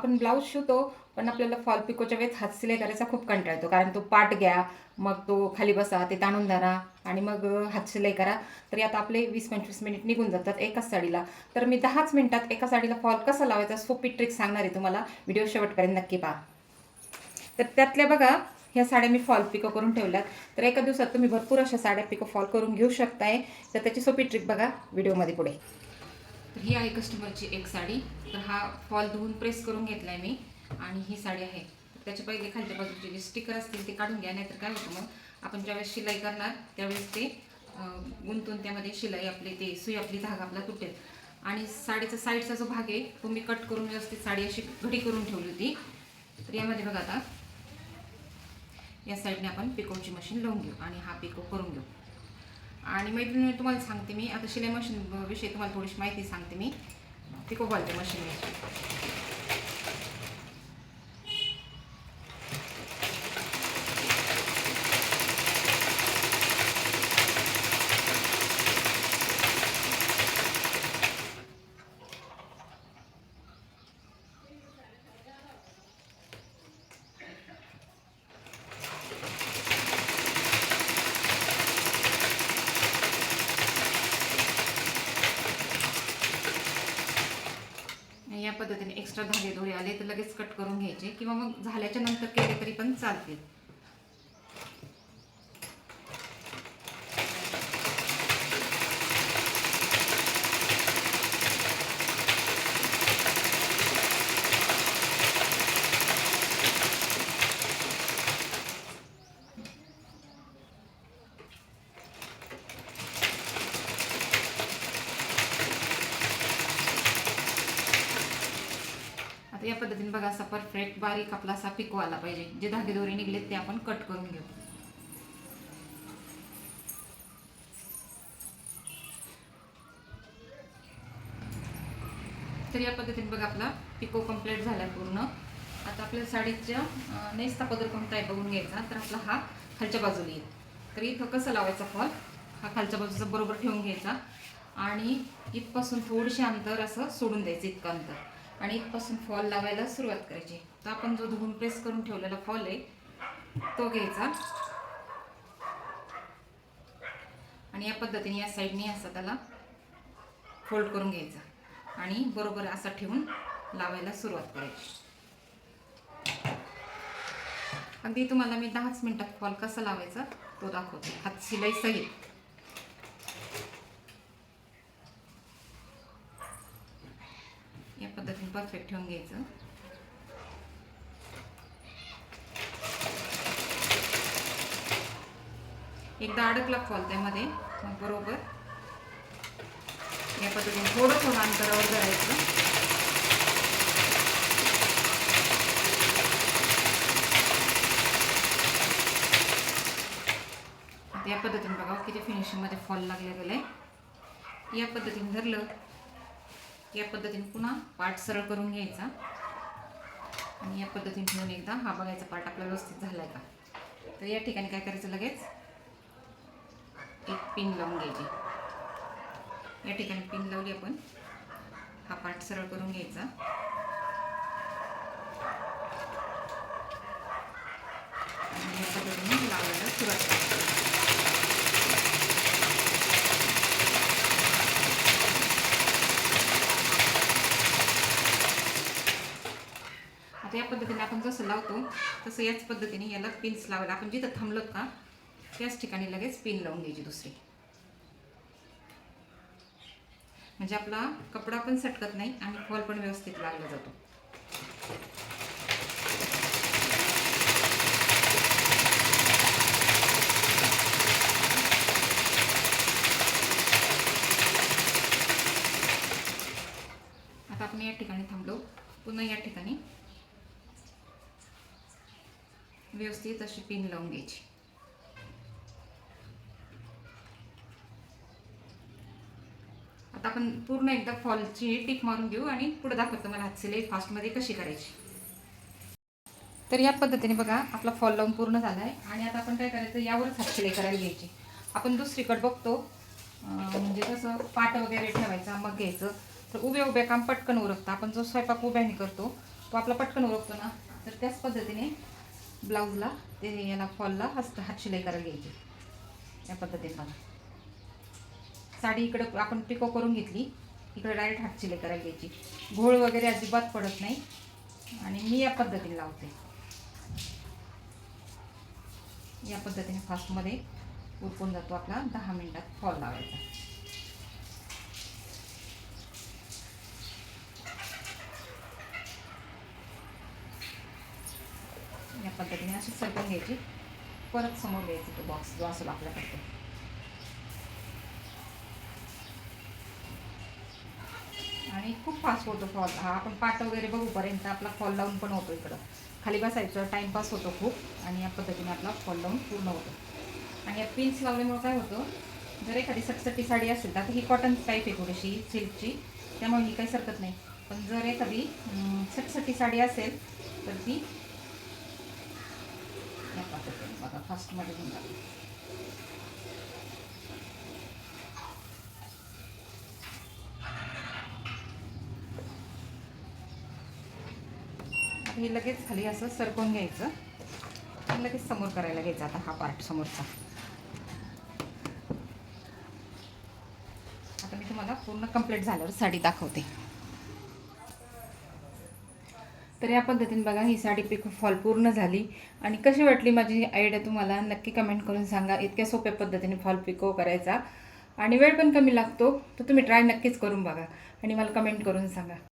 आपण ब्लाऊज शिवतो पण आपल्याला फॉल पिकोच्या वेळेस हात सिलाई करायचा खूप कंटाळ येतो. कारण तो पाट घ्या मग तो खाली बसा ते ताणून धरा आणि मग हात सिलाई करा. तरी आता आपले वीस पंचवीस मिनिट निघून जातात एकाच साडीला. तर मी दहाच मिनिटात एका साडीला फॉल कसा लावायचा सोपी ट्रिक सांगणार आहे तुम्हाला. व्हिडिओ शेवटपर्यंत नक्की पहा. तर त्यातल्या बघा ह्या साड्या मी फॉल पिको करून ठेवल्यात. तर एका दिवसात तुम्ही भरपूर अशा साड्या पिको फॉल करून घेऊ शकताय. तर त्याची सोपी ट्रिक बघा व्हिडिओमध्ये पुढे. तर ही आहे कस्टमरची एक साडी. तर हा फॉल धुवून प्रेस करून घेतला आहे मी. आणि ही साडी आहे. तर त्याच्या पहिले खालच्या बाजूचे जे स्टिकर असतील ते काढून घ्या नाहीतर काय होतं मग? आपण ज्यावेळेस शिलाई करणार त्यावेळेस ते गुंतून त्यामध्ये शिलाई आपली ते सुई आपली धागा आपला तुटेल. आणि साडीचा साईडचा जो भाग आहे तो मी कट करून व्यवस्थित साडी अशी घडी करून ठेवली होती. तर यामध्ये बघा आता या साईडने आपण पिकोची मशीन लावून घेऊ आणि हा पिको करून घेऊ. आणि मैत्रिणी तुम्हाला सांगते मी आता शिलाई मशीन विषयी तुम्हाला थोडीशी माहिती सांगते मी. पिको बॉलच्या आणि या पद्धतीने एक्स्ट्रा धागे दोरे आले तर लगेच कट करून घ्यायचे किंवा मग झाल्याच्यानंतर केले तरी पण चालतील. या पद्धतीने बघा असा परफेक्ट बारीक आपला असा पिको आला पाहिजे. जे धागे दोरे निघलेत ते आपण कट करून घेऊ. तर या पद्धतीने बघा आपला पिको कंप्लीट झाला पूर्ण. आता आपल्या साडीच्या नेस्ता नेसता पदर कोणता आहे बघून घ्यायचा. तर आपला हा खालच्या बाजूला येईल. तर इथं कसं लावायचा फॉल हा खालच्या बाजूचा बरोबर ठेवून घ्यायचा. आणि इथपासून थोडीशी अंतर असं सोडून द्यायचं इतकं अंतर. आणि इथपासून फॉल लावायला सुरुवात करायची. तर आपण जो धुवून प्रेस करून ठेवलेला फॉल आहे तो घ्यायचा. आणि या पद्धतीने या साईडने असा त्याला फोल्ड करून घ्यायचा. आणि बरोबर असा ठेवून लावायला सुरुवात करायची. अगदी तुम्हाला मी दहाच मिनटात फॉल कसा लावायचा तो दाखवते. हात शिलाई सहित या पद्धतीने परफेक्ट ठेवून घ्यायचं. एकदा अडकला फॉल त्यामध्ये मग बरोबर. या पद्धतीने थोडं थोडं अंतरावर धरायचं. या पद्धतीने बघा किती फिनिशिंगमध्ये फॉल लागले गेले. या पद्धतीने धरलं. या पद्धतीने पुन्हा पाठ सरळ करून घ्यायचा. आणि या पद्धतीने ठेवून एकदा हा बघायचा पाठ आपला व्यवस्थित झाला आहे का? तर या ठिकाणी काय करायचं लगेच? एक पिन लावून घ्यायची. या ठिकाणी पिन लावली आपण. हा पाठ सरळ करून घ्यायचा आणि या पद्धतीने लावायला सुरुवात करायची आता या पद्धतीने आपण जसं लावतो तसं याच पद्धतीने याला पिन्स लावायला. आपण जिथं थांबलोत का त्याच ठिकाणी लगेच पिन लावून घ्यायची दुसरी. म्हणजे आपला कपडा पण सटकत नाही आणि फॉल पण व्यवस्थित लागला जातो. आता आपण या ठिकाणी थांबलो. पुन्हा या ठिकाणी व्यवस्थित अशी पिन लावून घ्यायची आता आपण पूर्ण एकदा फॉलची टिप मारून घेऊ आणि पुढे दाखवतो मला हात सिलाई फास्टमध्ये कशी करायची. तर या पद्धतीने बघा आपला फॉल लावून पूर्ण झाला आहे आणि आता आपण काय करायचं यावरच हात सिलाई करायला घ्यायची. आपण दुसरीकडे बघतो म्हणजे कसं पाट वगैरे ठेवायचा मग घ्यायचं. तर उभ्या उभ्या काम पटकन उरकतं. आपण जो स्वयंपाक उभ्याने करतो तो आपला पटकन उरकतो ना. तर त्याच पद्धतीने ब्लाऊजला ते याला फॉलला हस्त हात शिलाई करायला घ्यायची. या पद्धतीने बघा. साडी इकडं आपण पिको करून घेतली इकडे डायरेक्ट हात शिलाई करायला घ्यायची. घोळ वगैरे अजिबात पडत नाही. आणि मी या पद्धतीने लावते. या पद्धतीने फास्टमध्ये उरकून जातो आपला दहा मिनटात फॉल लावायचा. पद्धतीने अशी सरकून घ्यायची. परत समोर घ्यायचं तो बॉक्स जो असेल आपल्याकडे आणि खूप फास्ट होतो फॉल हा आपण पाट वगैरे बघूपर्यंत आपला फॉल लावून पण होतो इकडं. खाली बसायचं टाईमपास होतो खूप. आणि या पद्धतीने आपला फॉल लावून पूर्ण होतो. आणि या पिन्स लावल्यामुळे काय होतं जर एखादी सटसटी साडी असेल तर आता ही कॉटन टाईप आहे थोडीशी सिल्कची त्यामुळे ही काही सरकत नाही. पण जर एखादी सटसटी साडी असेल तर ती या बघा फास्टमध्ये घेऊन जाते हे लगेच खाली असं सरकवून घ्यायचं. लगेच समोर करायला घ्यायचा आता हा पार्ट समोरचा. आता मी तुम्हाला पूर्ण कंप्लीट झाल्यावर साडी दाखवते. तर या पद्धतीने बघा ही साडी पिको फॉल पूर्ण झाली. आणि कशी वाटली माझी आयडिया तुम्हाला? नक्की कमेंट करून सांगा. इतक्या सोप्या पद्धतीने फॉल पिको हो करायचा. आणि वेळ पण कमी लागतो तर तुम्ही ट्राय नक्कीच करून बघा. आणि मला कमेंट करून सांगा.